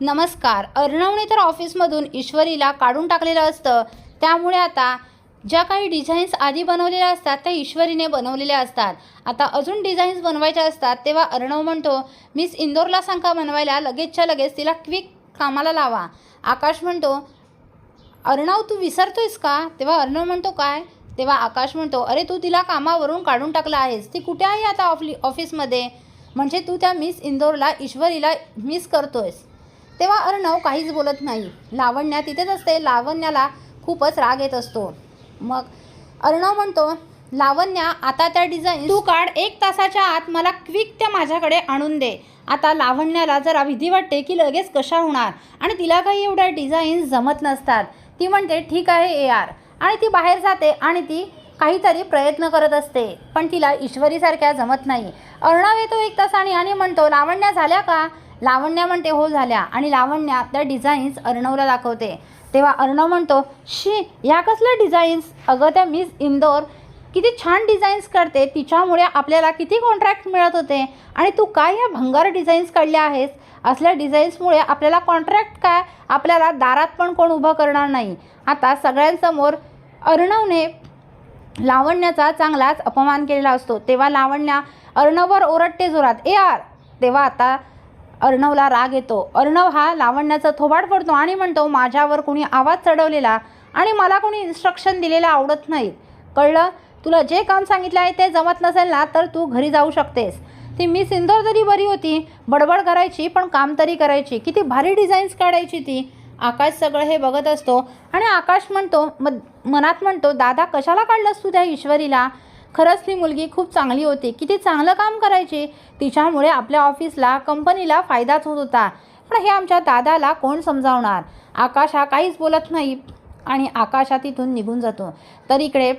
नमस्कार. अर्णवने तर ऑफिसमधून ईश्वरीला काढून टाकलेलं असतं. त्यामुळे आता ज्या काही डिझाईन्स आधी बनवलेल्या असतात त्या ईश्वरीने बनवलेल्या असतात. आता अजून डिझाईन्स बनवायच्या असतात तेव्हा अर्णव म्हणतो मिस इंदोरला सांगा बनवायला लगेचच्या लगेच तिला क्विक कामाला लावा. आकाश म्हणतो अर्णव तू विसरतोयस का? तेव्हा अर्णव म्हणतो काय? तेव्हा आकाश म्हणतो अरे तू तिला कामावरून काढून टाकलं आहेस. ती कुठे आहे आता ऑफि ऑफिसमध्ये? म्हणजे तू त्या मिस इंदोरला ईश्वरीला मिस करतोयस. तेव्हा अर्णव काहीच बोलत नाही. लावण्या तिथेच असते. लावण्याला खूपच राग येत असतो. मग अर्णव म्हणतो लावण्या आता त्या डिझाईन तू काढ. एक तासाच्या आत मला क्विक त्या माझ्याकडे आणून दे. आता लावण्याला जरा भीती वाटते की लगेच कशा होणार. आणि तिला काही एवढ्या डिझाईन्स जमत नसतात. ती म्हणते ठीक आहे ए आर. आणि ती बाहेर जाते आणि ती काहीतरी प्रयत्न करत असते. पण तिला ईश्वरीसारख्या जमत नाही. अर्णव येतो एक तासाने आणि म्हणतो लावण्या झाल्या का? लावण्या म्हणते हो झाल्या. आणि लावण्या त्या डिझाईन्स अर्णवला दाखवते. तेव्हा अर्णव म्हणतो शी या कसल्या डिझाईन्स अगं त्या मिस इंदोर किती छान डिझाईन्स करते. तिच्यामुळे आपल्याला किती कॉन्ट्रॅक्ट मिळत होते. आणि तू काय ह्या भंगार डिझाईन्स काढल्या आहेस? असल्या डिझाईन्समुळे आपल्याला कॉन्ट्रॅक्ट काय? आपल्याला दारात पण कोण उभं करणार नाही. आता सगळ्यांसमोर अर्णवने लावण्याचा चांगलाच अपमान केलेला असतो. तेव्हा लावण्या अर्णववर ओरडते जोरात ए आर. तेव्हा आता अर्णवला राग येतो. अर्णव हा लावण्याचा थोबाड पडतो आणि म्हणतो माझ्यावर कोणी आवाज चढवलेला आणि मला कोणी इन्स्ट्रक्शन दिलेलं आवडत नाही. कळलं? तुला जे काम सांगितलं आहे ते जमत नसेल ना तर तू घरी जाऊ शकतेस. ती मी सिंदोर तरी बरी होती बडबड करायची पण काम तरी करायची. किती भारी डिझाईन्स काढायची ती. आकाश सगळं हे बघत असतो आणि आकाश म्हणतो मग मनात म्हणतो दादा कशाला काढलंस तू त्या ईश्वरीला? खरंच ती मुलगी खूप चांगली होती. किती चांगलं काम करायची. तिच्यामुळे आपल्या ऑफिसला कंपनीला फायदाच होत होता. पण हे आमच्या दादाला कोण समजावणार? आकाश हा काहीच बोलत नाही आणि आकाश हा तिथून निघून जातो. तर इकडे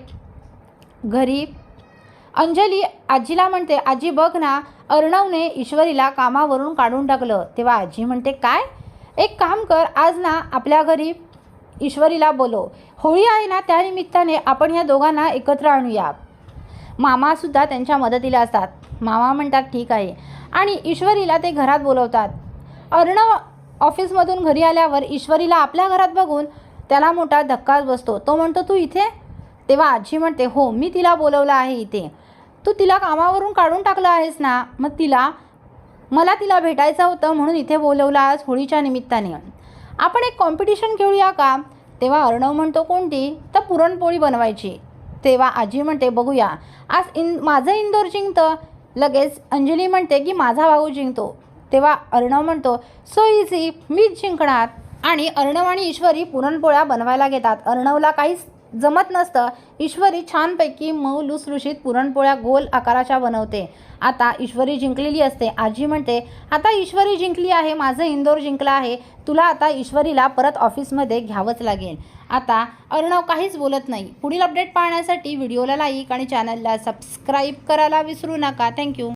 घरी अंजली आजीला म्हणते आजी बघ ना अर्णवने ईश्वरीला कामावरून काढून टाकलं. तेव्हा आजी म्हणते काय? एक काम कर आज ना आपल्या घरी ईश्वरीला बोलो होळी आहे ना त्यानिमित्ताने आपण या दोघांना एकत्र आणूया. मामासुद्धा त्यांच्या मदतीला असतात. मामा म्हणतात ठीक आहे. आणि ईश्वरीला ते घरात बोलवतात. अर्णव ऑफिसमधून घरी आल्यावर ईश्वरीला आपल्या घरात बघून त्याला मोठा धक्काच बसतो. तो म्हणतो तू इथे? तेव्हा आजी म्हणते हो मी तिला बोलवलं आहे इथे. तू तिला कामावरून काढून टाकलं आहेस ना? मग तिला मला तिला भेटायचं होतं म्हणून इथे बोलवलं आज होळीच्या निमित्ताने. आपण एक कॉम्पिटिशन खेळूया का? तेव्हा अर्णव म्हणतो कोणती? तर पुरणपोळी बनवायची. तेव्हा आजी म्हणते बघूया. आज इन माझं इंदोर जिंकतं. लगेच अंजली म्हणते की माझा भाऊ जिंकतो. तेव्हा अर्णव म्हणतो सो इझी मीच जिंकणार. आणि अर्णव आणि ईश्वरी पुरणपोळ्या बनवायला घेतात. अर्णवला काहीच जमत नसतं. ईश्वरी छानपैकी मऊ लुसलुशीत पुरणपोळ्या गोल आकाराच्या बनवते. आता ईश्वरी जिंकलेली असते. आजी म्हणते आता ईश्वरी जिंकली आहे माझं इंदोर जिंकलं आहे. तुला आता ईश्वरीला परत ऑफिसमध्ये घ्यावंच लागेल. आता अर्णव काहीच बोलत नाही. पुढील अपडेट पाहण्यासाठी व्हिडिओला लाईक आणि चॅनलला सबस्क्राईब करायला विसरू नका. थँक्यू